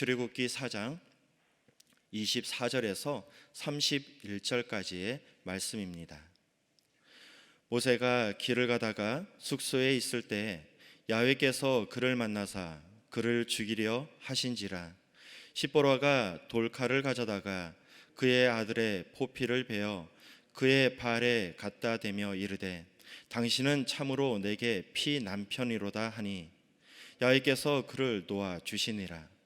출애굽기 4장 24절에서 31절까지의 말씀입니다. 모세가 길을 가다가 숙소에 있을 때 야훼께서 그를 만나사 그를 죽이려 하신지라 시보라가 돌칼을 가져다가 그의 아들의 포피를 베어 그의 발에 갖다 대며 이르되 당신은 참으로 내게 피 남편이로다 하니 야훼께서 그를 놓아 주시니라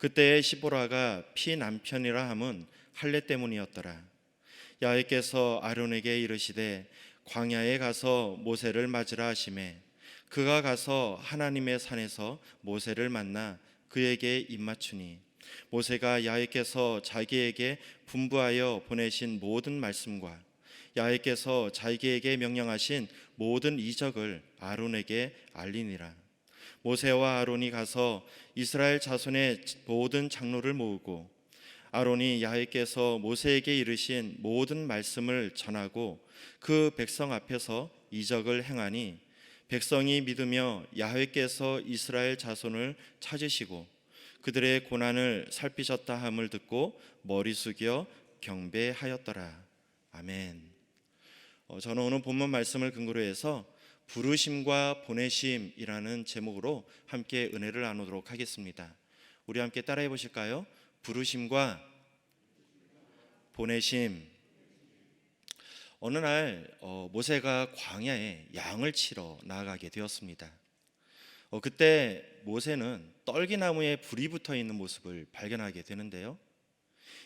그때의 시보라가 피 남편이라 함은 할례 때문이었더라. 야훼께서 아론에게 이르시되 광야에 가서 모세를 맞으라 하심에 그가 가서 하나님의 산에서 모세를 만나 그에게 입맞추니 모세가 야훼께서 자기에게 분부하여 보내신 모든 말씀과 야훼께서 자기에게 명령하신 모든 이적을 아론에게 알리니라 모세와 아론이 가서 이스라엘 자손의 모든 장로를 모으고 아론이 야훼께서 모세에게 이르신 모든 말씀을 전하고 그 백성 앞에서 이적을 행하니 백성이 믿으며 야훼께서 이스라엘 자손을 찾으시고 그들의 고난을 살피셨다 함을 듣고 머리 숙여 경배하였더라. 아멘. 어, 저는 오늘 본문 말씀을 근거로 해서 부르심과 보내심이라는 제목으로 함께 은혜를 나누도록 하겠습니다. 우리 함께 따라해 보실까요? 부르심과 보내심. 어느 날 어, 모세가 광야에 양을 치러 나아가게 되었습니다. 어, 그때 모세는 떨기나무에 불이 붙어 있는 모습을 발견하게 되는데요.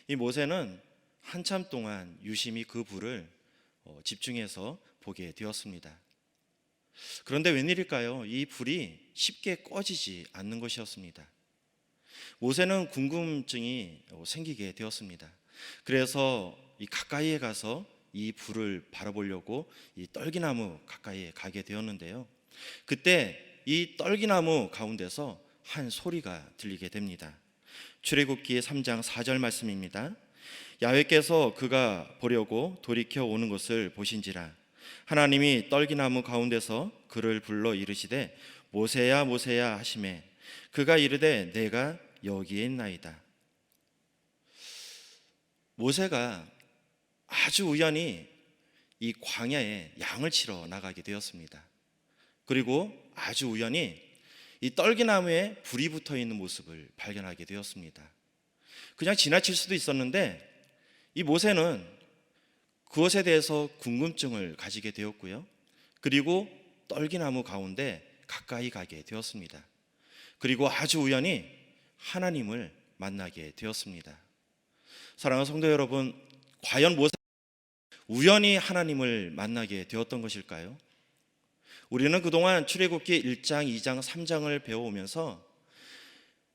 이 모세는 한참 동안 유심히 그 불을 어, 집중해서 보게 되었습니다. 그런데 웬일일까요? 이 불이 쉽게 꺼지지 않는 것이었습니다. 모세는 궁금증이 어, 생기게 되었습니다. 그래서 이 가까이에 가서 이 불을 바라보려고 이 떨기나무 가까이에 가게 되었는데요. 그때 이 떨기나무 가운데서 한 소리가 들리게 됩니다. 출애굽기 3장 4절 말씀입니다. 야훼께서 그가 보려고 돌이켜 오는 것을 보신지라 하나님이 떨기나무 가운데서 그를 불러 이르시되 모세야 모세야 하심에 그가 이르되 내가 여기에 있나이다. 모세가 아주 우연히 이 광야에 양을 치러 나가게 되었습니다. 그리고 아주 우연히 이 떨기나무에 불이 붙어 있는 모습을 발견하게 되었습니다. 그냥 지나칠 수도 있었는데 이 모세는 그것에 대해서 궁금증을 가지게 되었고요. 그리고 떨기나무 가운데 가까이 가게 되었습니다. 그리고 아주 우연히 하나님을 만나게 되었습니다. 사랑하는 성도 여러분, 과연 모세 우연히 하나님을 만나게 되었던 것일까요? 우리는 그동안 출애굽기 1장, 2장, 3장을 배워오면서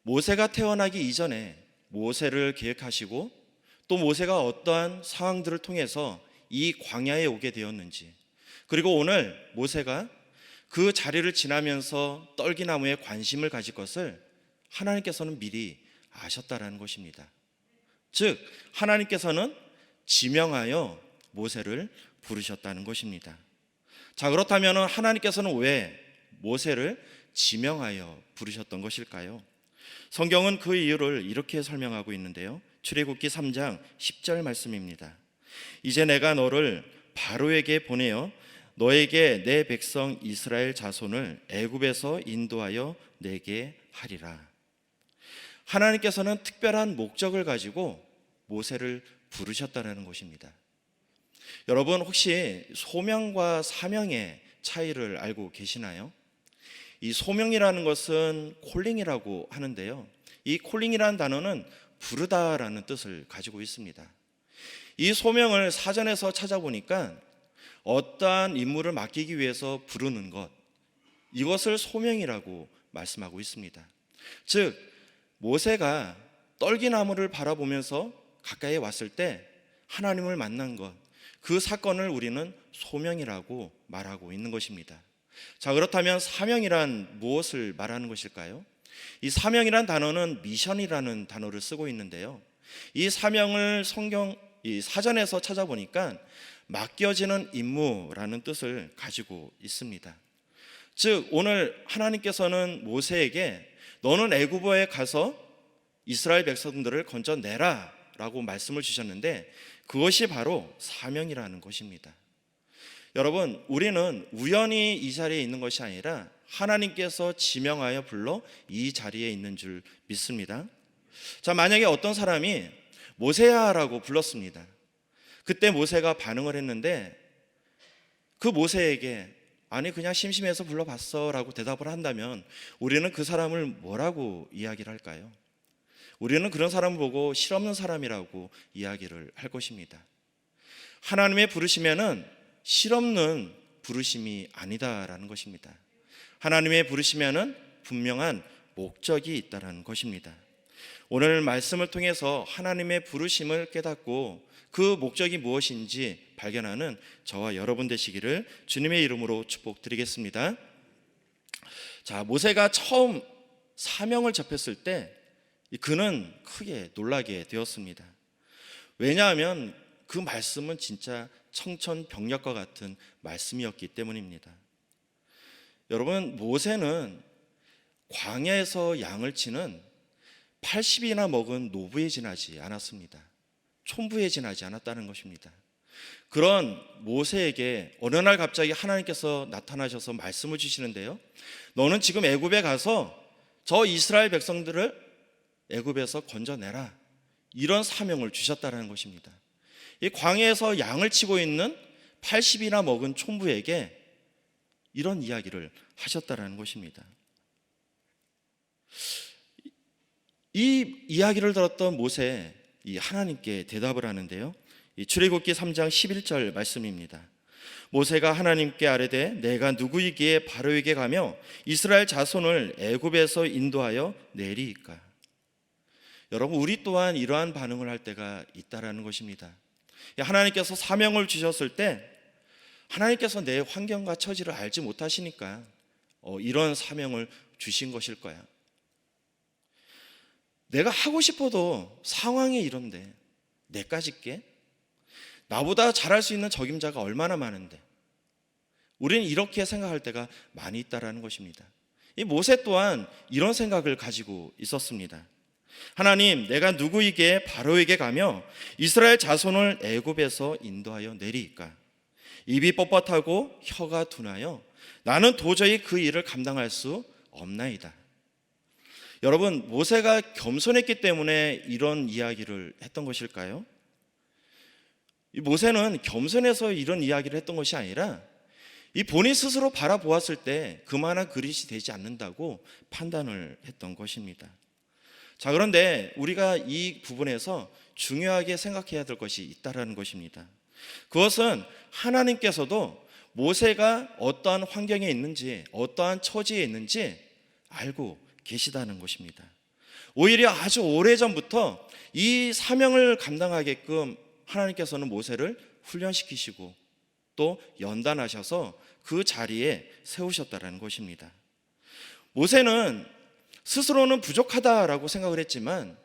모세가 태어나기 이전에 모세를 계획하시고 또 모세가 어떠한 상황들을 통해서 이 광야에 오게 되었는지 그리고 오늘 모세가 그 자리를 지나면서 떨기나무에 관심을 가질 것을 하나님께서는 미리 아셨다라는 것입니다. 즉 하나님께서는 지명하여 모세를 부르셨다는 것입니다. 자, 그렇다면 하나님께서는 왜 모세를 지명하여 부르셨던 것일까요? 성경은 그 이유를 이렇게 설명하고 있는데요. 출애굽기 3장 10절 말씀입니다. 이제 내가 너를 바로에게 보내어 너에게 내 백성 이스라엘 자손을 애굽에서 인도하여 내게 하리라. 하나님께서는 특별한 목적을 가지고 모세를 부르셨다는 것입니다. 여러분 혹시 소명과 사명의 차이를 알고 계시나요? 이 소명이라는 것은 콜링이라고 하는데요. 이 콜링이라는 단어는 부르다라는 뜻을 가지고 있습니다. 이 소명을 사전에서 찾아보니까 어떠한 임무를 맡기기 위해서 부르는 것 이것을 소명이라고 말씀하고 있습니다. 즉 모세가 떨기나무를 바라보면서 가까이 왔을 때 하나님을 만난 것, 그 사건을 우리는 소명이라고 말하고 있는 것입니다. 자, 그렇다면 사명이란 무엇을 말하는 것일까요? 이 사명이란 단어는 미션이라는 단어를 쓰고 있는데요. 이 사명을 성경 이 사전에서 찾아보니까 맡겨지는 임무라는 뜻을 가지고 있습니다. 즉 오늘 하나님께서는 모세에게 너는 애굽에 가서 이스라엘 백성들을 건져내라라고 말씀을 주셨는데 그것이 바로 사명이라는 것입니다. 여러분, 우리는 우연히 이 자리에 있는 것이 아니라 하나님께서 지명하여 불러 이 자리에 있는 줄 믿습니다. 자, 만약에 어떤 사람이 모세야라고 불렀습니다. 그때 모세가 반응을 했는데 그 모세에게 아니 그냥 심심해서 불러봤어라고 대답을 한다면 우리는 그 사람을 뭐라고 이야기를 할까요? 우리는 그런 사람을 보고 실없는 사람이라고 이야기를 할 것입니다. 하나님의 부르시면은 실없는 부르심이 아니다라는 것입니다. 하나님의 부르시면은 분명한 목적이 있다라는 것입니다. 오늘 말씀을 통해서 하나님의 부르심을 깨닫고 그 목적이 무엇인지 발견하는 저와 여러분 되시기를 주님의 이름으로 축복드리겠습니다. 자, 모세가 처음 사명을 접했을 때 그는 크게 놀라게 되었습니다. 왜냐하면 그 말씀은 진짜 청천벽력과 같은 말씀이었기 때문입니다. 여러분, 모세는 광야에서 양을 치는 80이나 먹은 노부에 지나지 않았습니다. 촌부에 지나지 않았다는 것입니다. 그런 모세에게 어느 날 갑자기 하나님께서 나타나셔서 말씀을 주시는데요. 너는 지금 애굽에 가서 저 이스라엘 백성들을 애굽에서 건져내라. 이런 사명을 주셨다는 것입니다. 이 광야에서 양을 치고 있는 80이나 먹은 촌부에게 이런 이야기를 하셨다는 것입니다. 이 이야기를 들었던 모세 이 하나님께 대답을 하는데요. 이 출애굽기 3장 11절 말씀입니다. 모세가 하나님께 아뢰되 내가 누구이기에 바로에게 가며 이스라엘 자손을 애굽에서 인도하여 내리이까. 여러분 우리 또한 이러한 반응을 할 때가 있다라는 것입니다. 하나님께서 사명을 주셨을 때 하나님께서 내 환경과 처지를 알지 못하시니까 어, 이런 사명을 주신 것일 거야. 내가 하고 싶어도 상황이 이런데 내까지 게 나보다 잘할 수 있는 적임자가 얼마나 많은데 우리는 이렇게 생각할 때가 많이 있다라는 것입니다. 이 모세 또한 이런 생각을 가지고 있었습니다. 하나님, 내가 누구에게 바로에게 가며 이스라엘 자손을 애굽에서 인도하여 내리까? 입이 뻣뻣하고 혀가 둔하여 나는 도저히 그 일을 감당할 수 없나이다. 여러분, 모세가 겸손했기 때문에 이런 이야기를 했던 것일까요? 이 모세는 겸손해서 이런 이야기를 했던 것이 아니라 이 본인 스스로 바라보았을 때 그만한 그릇이 되지 않는다고 판단을 했던 것입니다. 자, 그런데 우리가 이 부분에서 중요하게 생각해야 될 것이 있다라는 것입니다. 그것은 하나님께서도 모세가 어떠한 환경에 있는지, 어떠한 처지에 있는지 알고 계시다는 것입니다. 오히려 아주 오래전부터 이 사명을 감당하게끔 하나님께서는 모세를 훈련시키시고 또 연단하셔서 그 자리에 세우셨다는 것입니다. 모세는 스스로는 부족하다라고 생각을 했지만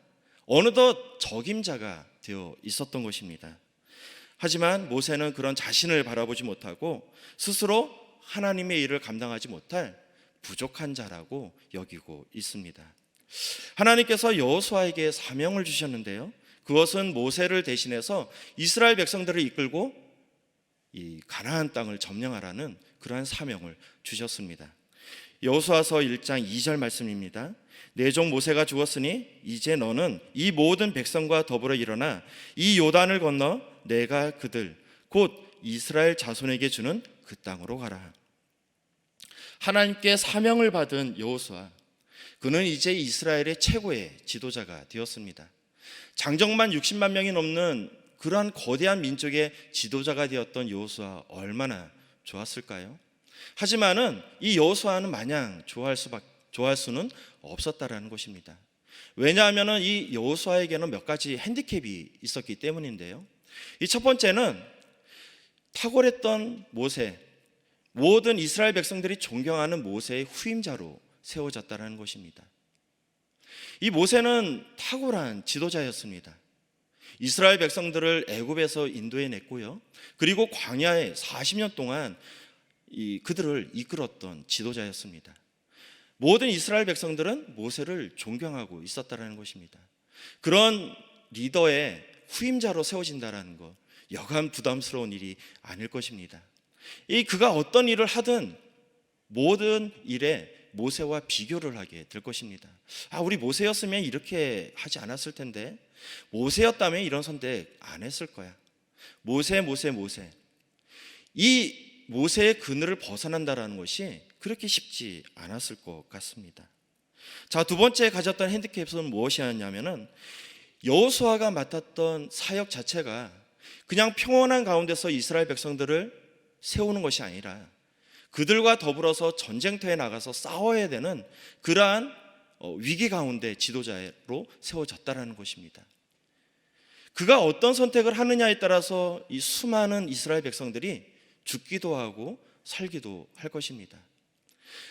어느덧 적임자가 되어 있었던 것입니다. 하지만 모세는 그런 자신을 바라보지 못하고 스스로 하나님의 일을 감당하지 못할 부족한 자라고 여기고 있습니다. 하나님께서 여호수아에게 사명을 주셨는데요. 그것은 모세를 대신해서 이스라엘 백성들을 이끌고 이 가나안 땅을 점령하라는 그러한 사명을 주셨습니다. 여호수아서 1장 2절 말씀입니다. 내종 모세가 죽었으니 이제 너는 이 모든 백성과 더불어 일어나 이 요단을 건너 내가 그들 곧 이스라엘 자손에게 주는 그 땅으로 가라. 하나님께 사명을 받은 여호수아 그는 이제 이스라엘의 최고의 지도자가 되었습니다. 장정만 60만 명이 넘는 그러한 거대한 민족의 지도자가 되었던 여호수아 얼마나 좋았을까요? 하지만은 이 여호수아는 마냥 좋아할 수밖 좋아할 수는 없었다라는 것입니다. 왜냐하면은 이 여호수아에게는 몇 가지 핸디캡이 있었기 때문인데요. 이 첫 번째는 탁월했던 모세, 모든 이스라엘 백성들이 존경하는 모세의 후임자로 세워졌다는 것입니다. 이 모세는 탁월한 지도자였습니다. 이스라엘 백성들을 애굽에서 인도해 냈고요. 그리고 광야에 40년 동안 이 그들을 이끌었던 지도자였습니다. 모든 이스라엘 백성들은 모세를 존경하고 있었다라는 것입니다. 그런 리더의 후임자로 세워진다라는 것 여간 부담스러운 일이 아닐 것입니다. 이 그가 어떤 일을 하든 모든 일에 모세와 비교를 하게 될 것입니다. 아, 우리 모세였으면 이렇게 하지 않았을 텐데 모세였다면 이런 선택 안 했을 거야. 모세, 모세, 모세. 이 모세의 그늘을 벗어난다라는 것이 그렇게 쉽지 않았을 것 같습니다. 자, 두 번째 가졌던 핸디캡은 무엇이었냐면은 여호수아가 맡았던 사역 자체가 그냥 평온한 가운데서 이스라엘 백성들을 세우는 것이 아니라 그들과 더불어서 전쟁터에 나가서 싸워야 되는 그러한 어, 위기 가운데 지도자로 세워졌다라는 것입니다. 그가 어떤 선택을 하느냐에 따라서 이 수많은 이스라엘 백성들이 죽기도 하고 살기도 할 것입니다.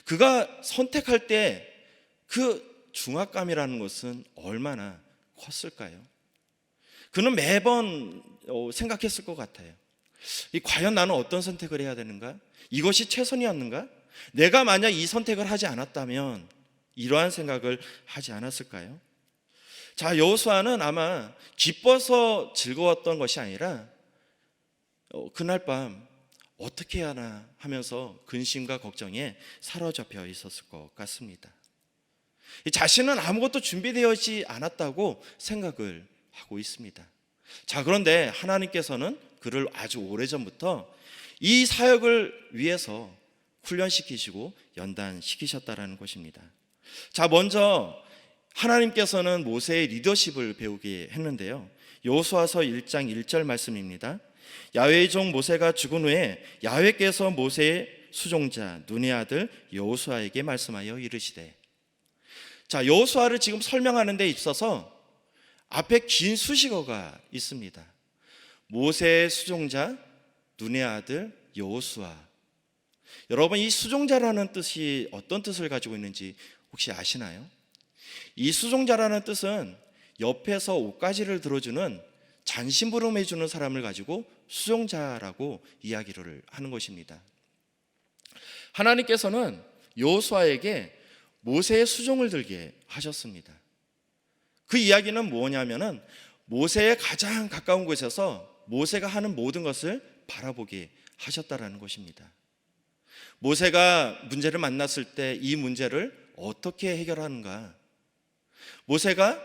그가 선택할 때 그 중압감이라는 것은 얼마나 컸을까요? 그는 매번 어, 생각했을 것 같아요. 이 과연 나는 어떤 선택을 해야 되는가? 이것이 최선이었는가? 내가 만약 이 선택을 하지 않았다면 이러한 생각을 하지 않았을까요? 자, 여호수아는 아마 기뻐서 즐거웠던 것이 아니라 어, 그날 밤 어떻게 하나 하면서 근심과 걱정에 사로잡혀 있었을 것 같습니다. 이 자신은 아무것도 준비되어지 않았다고 생각을 하고 있습니다. 자, 그런데 하나님께서는 그를 아주 오래전부터 이 사역을 위해서 훈련시키시고 연단시키셨다라는 것입니다. 자, 먼저 하나님께서는 모세의 리더십을 배우게 했는데요. 여호수아서 1장 1절 말씀입니다. 야훼의 종 모세가 죽은 후에 야훼께서 모세의 수종자 눈의 아들 여호수아에게 말씀하여 이르시되 자, 여호수아를 지금 설명하는 데 있어서 앞에 긴 수식어가 있습니다. 모세의 수종자 눈의 아들 여호수아. 여러분 이 수종자라는 뜻이 어떤 뜻을 가지고 있는지 혹시 아시나요? 이 수종자라는 뜻은 옆에서 옷가지를 들어주는 잔심부름 해주는 사람을 가지고 수종자라고 이야기를 하는 것입니다. 하나님께서는 여호수아에게 모세의 수종을 들게 하셨습니다. 그 이야기는 뭐냐면은 모세의 가장 가까운 곳에서 모세가 하는 모든 것을 바라보게 하셨다라는 것입니다. 모세가 문제를 만났을 때 이 문제를 어떻게 해결하는가? 모세가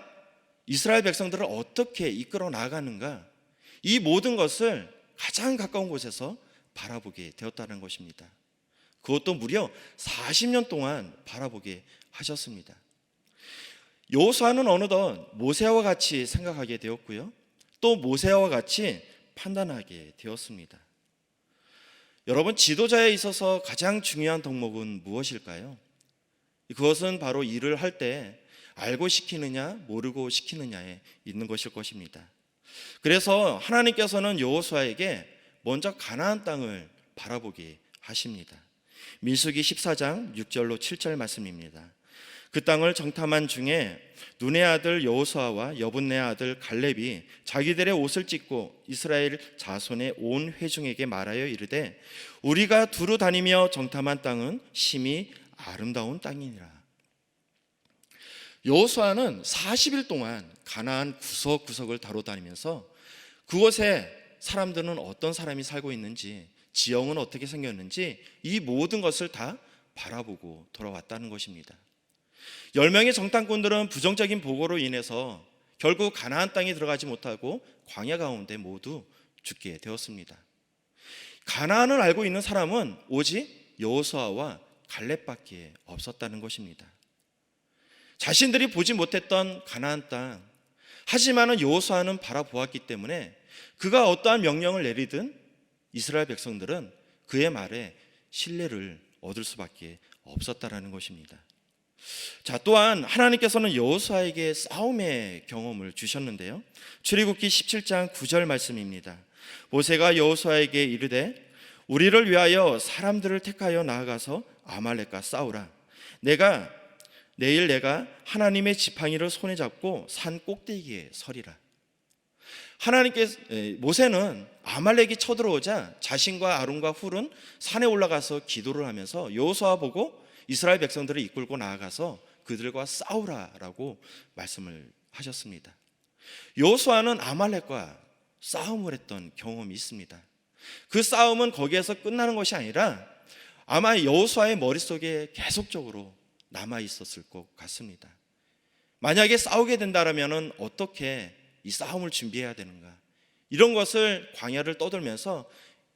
이스라엘 백성들을 어떻게 이끌어 나가는가? 이 모든 것을 가장 가까운 곳에서 바라보게 되었다는 것입니다. 그것도 무려 40년 동안 바라보게 하셨습니다. 여호수아는 어느덧 모세와 같이 생각하게 되었고요. 또 모세와 같이 판단하게 되었습니다. 여러분 지도자에 있어서 가장 중요한 덕목은 무엇일까요? 그것은 바로 일을 할 때 알고 시키느냐 모르고 시키느냐에 있는 것일 것입니다. 그래서 하나님께서는 여호수아에게 먼저 가나안 땅을 바라보게 하십니다. 민수기 14장 6절로 7절 말씀입니다. 그 땅을 정탐한 중에 눈의 아들 여호수아와 여분네 아들 갈렙이 자기들의 옷을 찢고 이스라엘 자손의 온 회중에게 말하여 이르되 우리가 두루 다니며 정탐한 땅은 심히 아름다운 땅이니라. 여호수아는 40일 동안 가나안 구석구석을 다뤄 다니면서 그곳에 사람들은 어떤 사람이 살고 있는지 지형은 어떻게 생겼는지 이 모든 것을 다 바라보고 돌아왔다는 것입니다. 10명의 정탐꾼들은 부정적인 보고로 인해서 결국 가나안 땅에 들어가지 못하고 광야 가운데 모두 죽게 되었습니다. 가나안을 알고 있는 사람은 오직 여호수아와 갈렙밖에 없었다는 것입니다. 자신들이 보지 못했던 가나안 땅 하지만은 여호수아는 바라보았기 때문에 그가 어떠한 명령을 내리든 이스라엘 백성들은 그의 말에 신뢰를 얻을 수밖에 없었다라는 것입니다. 자, 또한 하나님께서는 여호수아에게 싸움의 경험을 주셨는데요. 출애굽기 17장 9절 말씀입니다. 모세가 여호수아에게 이르되 우리를 위하여 사람들을 택하여 나아가서 아말렉과 싸우라. 내가 내일 내가 하나님의 지팡이를 손에 잡고 산 꼭대기에 서리라. 하나님께 모세는 아말렉이 쳐들어오자 자신과 아론과 훌은 산에 올라가서 기도를 하면서 여호수아 보고 이스라엘 백성들을 이끌고 나아가서 그들과 싸우라라고 말씀을 하셨습니다. 여호수아는 아말렉과 싸움을 했던 경험이 있습니다. 그 싸움은 거기에서 끝나는 것이 아니라 아마 여호수아의 머릿속에 계속적으로 남아 있었을 것 같습니다. 만약에 싸우게 된다라면은 어떻게 이 싸움을 준비해야 되는가? 이런 것을 광야를 떠돌면서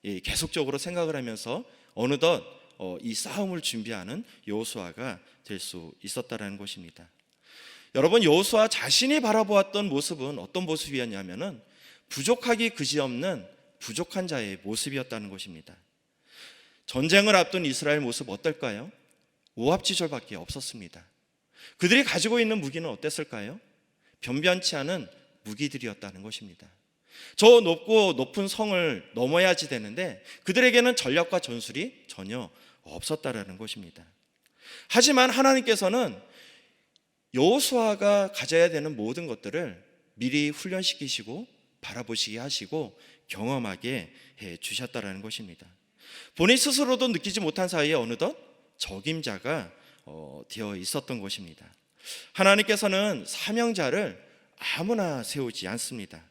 예, 계속적으로 생각을 하면서 어느덧 어, 이 싸움을 준비하는 여호수아가 될 수 있었다라는 것입니다. 여러분 여호수아 자신이 바라보았던 모습은 어떤 모습이었냐면은 부족하기 그지없는 부족한 자의 모습이었다는 것입니다. 전쟁을 앞둔 이스라엘 모습 어떨까요? 오합지졸밖에 없었습니다. 그들이 가지고 있는 무기는 어땠을까요? 변변치 않은 무기들이었다는 것입니다. 저 높고 높은 성을 넘어야지 되는데 그들에게는 전략과 전술이 전혀 없었다라는 것입니다. 하지만 하나님께서는 여호수아가 가져야 되는 모든 것들을 미리 훈련시키시고 바라보시게 하시고 경험하게 해 주셨다라는 것입니다. 본인 스스로도 느끼지 못한 사이에 어느덧 적임자가 어, 되어 있었던 것입니다. 하나님께서는 사명자를 아무나 세우지 않습니다.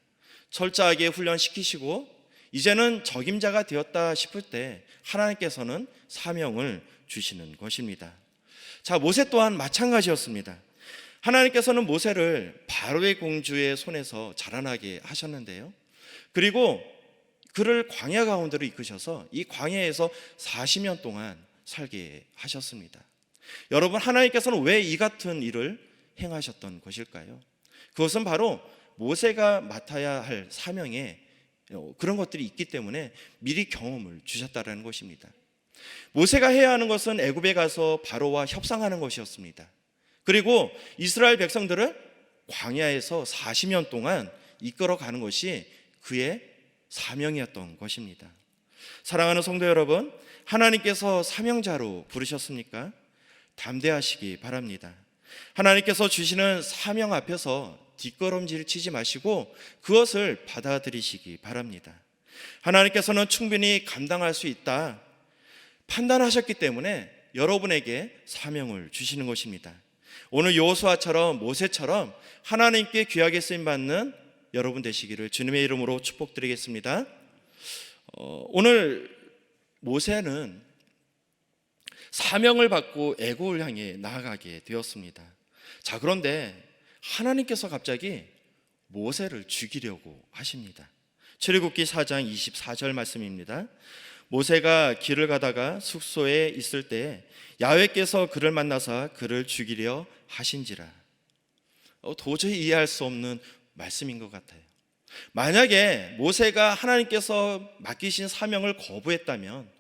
철저하게 훈련시키시고 이제는 적임자가 되었다 싶을 때 하나님께서는 사명을 주시는 것입니다. 자, 모세 또한 마찬가지였습니다. 하나님께서는 모세를 바로의 공주의 손에서 자라나게 하셨는데요. 그리고 그를 광야 가운데로 이끄셔서 이 광야에서 40년 동안 살게 하셨습니다. 여러분, 하나님께서는 왜 이 같은 일을 행하셨던 것일까요? 그것은 바로 모세가 맡아야 할 사명에 어, 그런 것들이 있기 때문에 미리 경험을 주셨다라는 것입니다. 모세가 해야 하는 것은 애굽에 가서 바로와 협상하는 것이었습니다. 그리고 이스라엘 백성들을 광야에서 40년 동안 이끌어 가는 것이 그의 사명이었던 것입니다. 사랑하는 성도 여러분, 하나님께서 사명자로 부르셨습니까? 담대하시기 바랍니다. 하나님께서 주시는 사명 앞에서 뒷걸음질 치지 마시고 그것을 받아들이시기 바랍니다. 하나님께서는 충분히 감당할 수 있다 판단하셨기 때문에 여러분에게 사명을 주시는 것입니다. 오늘 여호수아처럼 모세처럼 하나님께 귀하게 쓰임 받는 여러분 되시기를 주님의 이름으로 축복드리겠습니다. 어, 오늘 모세는 사명을 받고 애고를 향해 나아가게 되었습니다. 자, 그런데 하나님께서 갑자기 모세를 죽이려고 하십니다. 출애굽기 4장 24절 말씀입니다. 모세가 길을 가다가 숙소에 있을 때 야훼께서 그를 만나서 그를 죽이려 하신지라. 어, 도저히 이해할 수 없는 말씀인 것 같아요. 만약에 모세가 하나님께서 맡기신 사명을 거부했다면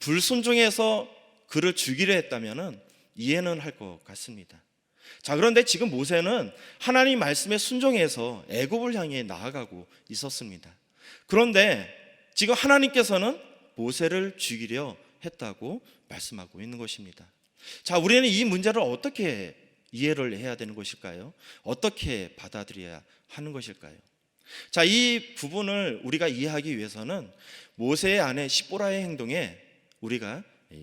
불순종해서 그를 죽이려 했다면 이해는 할 것 같습니다. 자, 그런데 지금 모세는 하나님 말씀에 순종해서 애굽을 향해 나아가고 있었습니다. 그런데 지금 하나님께서는 모세를 죽이려 했다고 말씀하고 있는 것입니다. 자, 우리는 이 문제를 어떻게 이해를 해야 되는 것일까요? 어떻게 받아들여야 하는 것일까요? 자, 이 부분을 우리가 이해하기 위해서는 모세의 아내 시보라의 행동에 우리가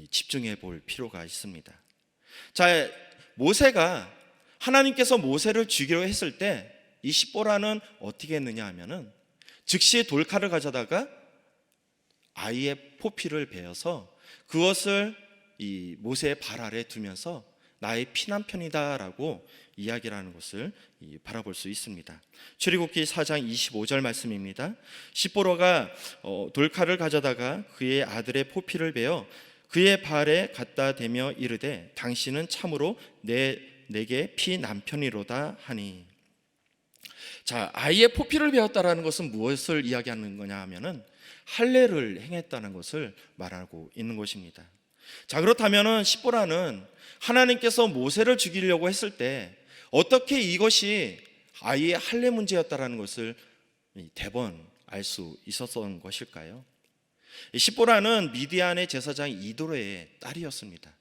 집중해 볼 필요가 있습니다. 자, 모세가 하나님께서 모세를 죽이려 했을 때이 시보라는 어떻게 했느냐 하면은 즉시 돌칼을 가져다가 아이의 포피를 베어서 그것을 이 모세의 발 아래 두면서 나의 피난편이다라고 이야기를 하는 것을 바라볼 수 있습니다. 출애굽기 4장 25절 말씀입니다. 시보로가 어, 돌칼을 가져다가 그의 아들의 포피를 베어 그의 발에 갖다 대며 이르되 당신은 참으로 내 내게 피 남편이로다 하니 자 아이의 포피를 베었다라는 것은 무엇을 이야기하는 거냐 하면은 할례를 행했다는 것을 말하고 있는 것입니다. 자 그렇다면은 시보라는 하나님께서 모세를 죽이려고 했을 때 어떻게 이것이 아이의 할례 문제였다라는 것을 대번 알 수 있었던 것일까요? 시보라는 미디안의 제사장 이도로의 딸이었습니다.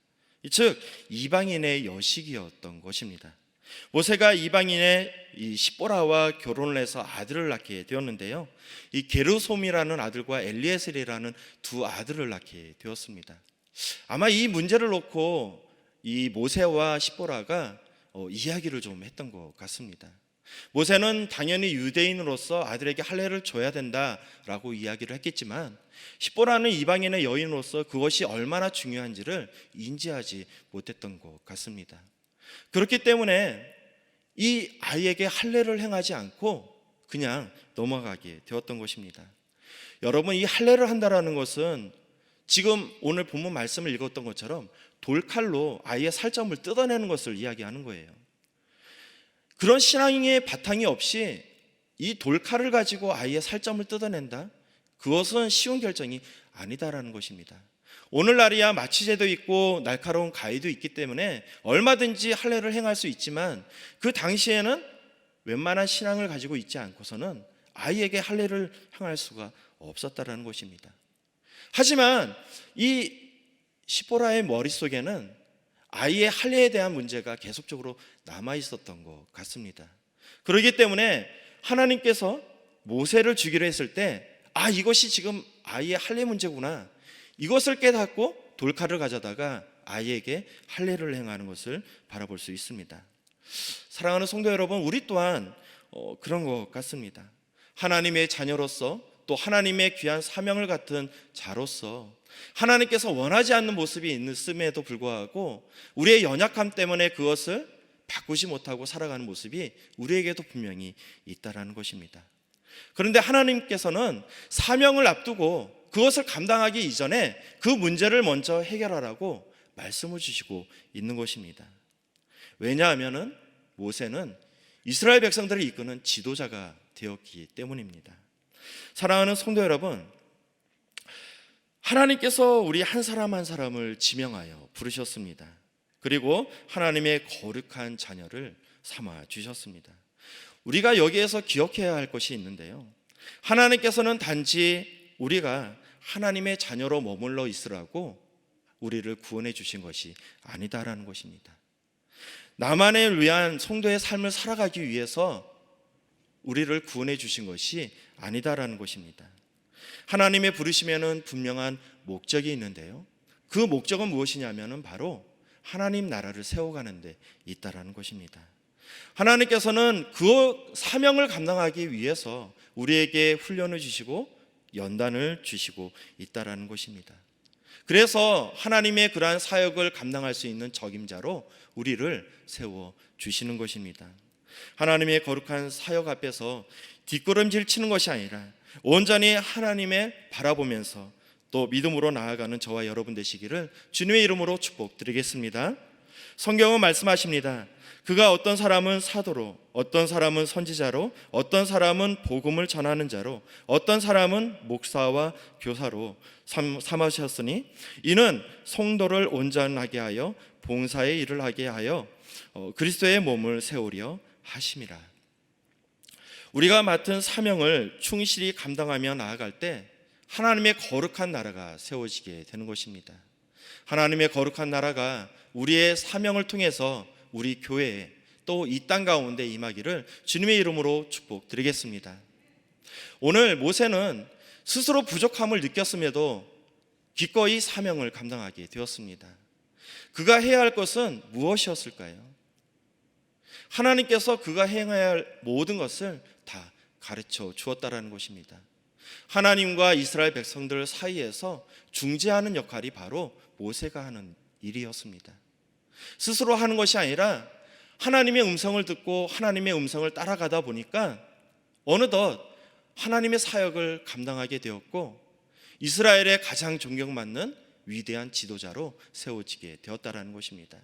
즉 이방인의 여식이었던 것입니다. 모세가 이방인의 이 시보라와 결혼을 해서 아들을 낳게 되었는데요. 이 게르솜이라는 아들과 엘리에셀이라는 두 아들을 낳게 되었습니다. 아마 이 문제를 놓고 이 모세와 시보라가 어, 이야기를 좀 했던 것 같습니다. 모세는 당연히 유대인으로서 아들에게 할례를 줘야 된다라고 이야기를 했겠지만 시보라는 이방인의 여인으로서 그것이 얼마나 중요한지를 인지하지 못했던 것 같습니다. 그렇기 때문에 이 아이에게 할례를 행하지 않고 그냥 넘어가게 되었던 것입니다. 여러분 이 할례를 한다라는 것은 지금 오늘 본문 말씀을 읽었던 것처럼 돌칼로 아이의 살점을 뜯어내는 것을 이야기하는 거예요. 그런 신앙의 바탕이 없이 이 돌칼을 가지고 아이의 살점을 뜯어낸다? 그것은 쉬운 결정이 아니다라는 것입니다. 오늘날이야 마취제도 있고 날카로운 가위도 있기 때문에 얼마든지 할례를 행할 수 있지만 그 당시에는 웬만한 신앙을 가지고 있지 않고서는 아이에게 할례를 행할 수가 없었다라는 것입니다. 하지만 이 시보라의 머릿속에는 아이의 할례에 대한 문제가 계속적으로 남아 있었던 것 같습니다. 그렇기 때문에 하나님께서 모세를 주기로 했을 때 아, 이것이 지금 아이의 할례 문제구나. 이것을 깨닫고 돌칼을 가져다가 아이에게 할례를 행하는 것을 바라볼 수 있습니다. 사랑하는 성도 여러분, 우리 또한 어, 그런 것 같습니다. 하나님의 자녀로서 또 하나님의 귀한 사명을 같은 자로서 하나님께서 원하지 않는 모습이 있음에도 불구하고 우리의 연약함 때문에 그것을 바꾸지 못하고 살아가는 모습이 우리에게도 분명히 있다라는 것입니다. 그런데 하나님께서는 사명을 앞두고 그것을 감당하기 이전에 그 문제를 먼저 해결하라고 말씀을 주시고 있는 것입니다. 왜냐하면은 모세는 이스라엘 백성들을 이끄는 지도자가 되었기 때문입니다. 사랑하는 성도 여러분, 하나님께서 우리 한 사람 한 사람을 지명하여 부르셨습니다. 그리고 하나님의 거룩한 자녀를 삼아 주셨습니다. 우리가 여기에서 기억해야 할 것이 있는데요. 하나님께서는 단지 우리가 하나님의 자녀로 머물러 있으라고 우리를 구원해 주신 것이 아니다라는 것입니다. 나만을 위한 성도의 삶을 살아가기 위해서 우리를 구원해 주신 것이 아니다라는 것입니다. 하나님의 부르심에는 분명한 목적이 있는데요. 그 목적은 무엇이냐면은 바로 하나님 나라를 세워가는 데 있다라는 것입니다. 하나님께서는 그 사명을 감당하기 위해서 우리에게 훈련을 주시고 연단을 주시고 있다라는 것입니다. 그래서 하나님의 그러한 사역을 감당할 수 있는 적임자로 우리를 세워 주시는 것입니다. 하나님의 거룩한 사역 앞에서 뒷걸음질 치는 것이 아니라 온전히 하나님의 바라보면서 또 믿음으로 나아가는 저와 여러분 되시기를 주님의 이름으로 축복드리겠습니다. 성경은 말씀하십니다. 그가 어떤 사람은 사도로, 어떤 사람은 선지자로, 어떤 사람은 복음을 전하는 자로, 어떤 사람은 목사와 교사로 삼, 삼으셨으니 이는 성도를 온전하게 하여 봉사의 일을 하게 하여 어, 그리스도의 몸을 세우려 하심이라. 우리가 맡은 사명을 충실히 감당하며 나아갈 때 하나님의 거룩한 나라가 세워지게 되는 것입니다. 하나님의 거룩한 나라가 우리의 사명을 통해서 우리 교회에 또 이 땅 가운데 임하기를 주님의 이름으로 축복드리겠습니다. 오늘 모세는 스스로 부족함을 느꼈음에도 기꺼이 사명을 감당하게 되었습니다. 그가 해야 할 것은 무엇이었을까요? 하나님께서 그가 행해야 할 모든 것을 다 가르쳐 주었다라는 것입니다. 하나님과 이스라엘 백성들 사이에서 중재하는 역할이 바로 모세가 하는 일이었습니다. 스스로 하는 것이 아니라 하나님의 음성을 듣고 하나님의 음성을 따라가다 보니까 어느덧 하나님의 사역을 감당하게 되었고 이스라엘의 가장 존경받는 위대한 지도자로 세워지게 되었다라는 것입니다.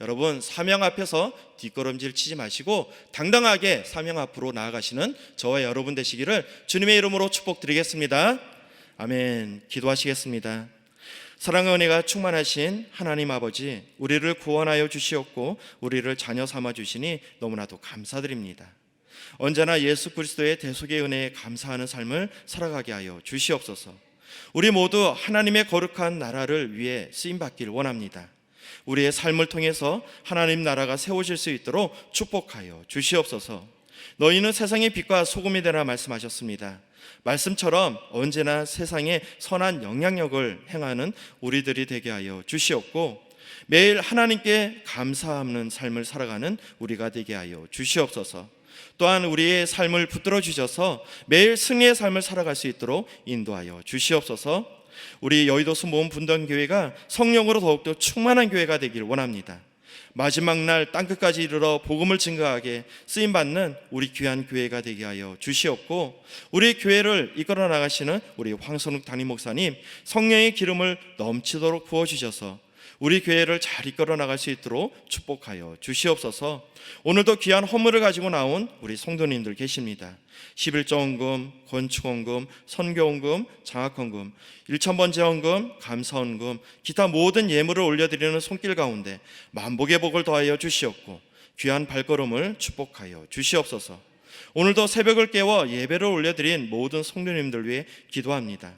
여러분 사명 앞에서 뒷걸음질 치지 마시고 당당하게 사명 앞으로 나아가시는 저와 여러분 되시기를 주님의 이름으로 축복드리겠습니다. 아멘. 기도하시겠습니다. 사랑의 은혜가 충만하신 하나님 아버지, 우리를 구원하여 주시었고 우리를 자녀 삼아 주시니 너무나도 감사드립니다. 언제나 예수 그리스도의 대속의 은혜에 감사하는 삶을 살아가게 하여 주시옵소서. 우리 모두 하나님의 거룩한 나라를 위해 쓰임 받길 원합니다. 우리의 삶을 통해서 하나님 나라가 세워질 수 있도록 축복하여 주시옵소서. 너희는 세상의 빛과 소금이 되라 말씀하셨습니다. 말씀처럼 언제나 세상에 선한 영향력을 행하는 우리들이 되게 하여 주시옵고 매일 하나님께 감사하는 삶을 살아가는 우리가 되게 하여 주시옵소서. 또한 우리의 삶을 붙들어 주셔서 매일 승리의 삶을 살아갈 수 있도록 인도하여 주시옵소서. 우리 여의도수 모험 분당교회가 성령으로 더욱더 충만한 교회가 되길 원합니다. 마지막 날 땅끝까지 이르러 복음을 증거하게 쓰임 받는 우리 귀한 교회가 되게 하여 주시옵고 우리 교회를 이끌어 나가시는 우리 황선욱 담임 목사님 성령의 기름을 넘치도록 부어 주셔서 우리 교회를 잘 이끌어 나갈 수 있도록 축복하여 주시옵소서. 오늘도 귀한 헌물을 가지고 나온 우리 성도님들 계십니다. 11조 헌금, 건축 헌금, 선교 헌금, 장학 헌금, 1천번 재헌금, 감사 헌금, 기타 모든 예물을 올려드리는 손길 가운데 만복의 복을 더하여 주시옵고 귀한 발걸음을 축복하여 주시옵소서. 오늘도 새벽을 깨워 예배를 올려드린 모든 성도님들 위해 기도합니다.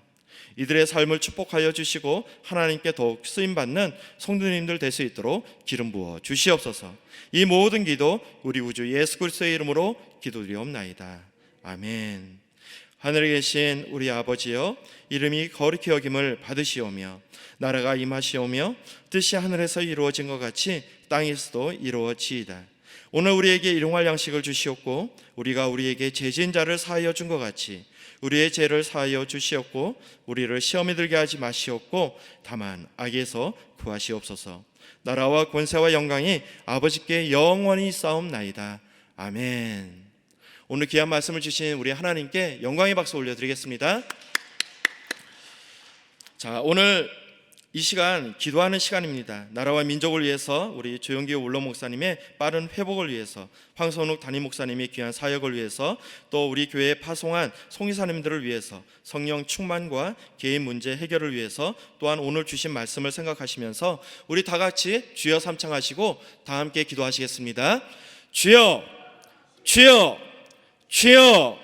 이들의 삶을 축복하여 주시고 하나님께 더욱 쓰임 받는 성도님들 될 수 있도록 기름 부어 주시옵소서. 이 모든 기도 우리 우주 예수 그리스도의 이름으로 기도드리옵나이다. 아멘. 하늘에 계신 우리 아버지여 이름이 거룩히 여김을 받으시오며 나라가 임하시오며 뜻이 하늘에서 이루어진 것 같이 땅에서도 이루어지이다. 오늘 우리에게 일용할 양식을 주시옵고 우리가 우리에게 죄진 자를 사하여 준 것 같이 우리의 죄를 사하여 주시옵고 우리를 시험에 들게 하지 마시옵고 다만 악에서 구하시옵소서. 나라와 권세와 영광이 아버지께 영원히 싸움나이다. 아멘. 오늘 귀한 말씀을 주신 우리 하나님께 영광의 박수 올려드리겠습니다. 자, 오늘 이 시간 기도하는 시간입니다. 나라와 민족을 위해서 우리 조영기 울러 목사님의 빠른 회복을 위해서 황선욱 담임 목사님의 귀한 사역을 위해서 또 우리 교회에 파송한 송이사님들을 위해서 성령 충만과 개인 문제 해결을 위해서 또한 오늘 주신 말씀을 생각하시면서 우리 다 같이 주여 삼창하시고 다 함께 기도하시겠습니다. 주여 주여 주여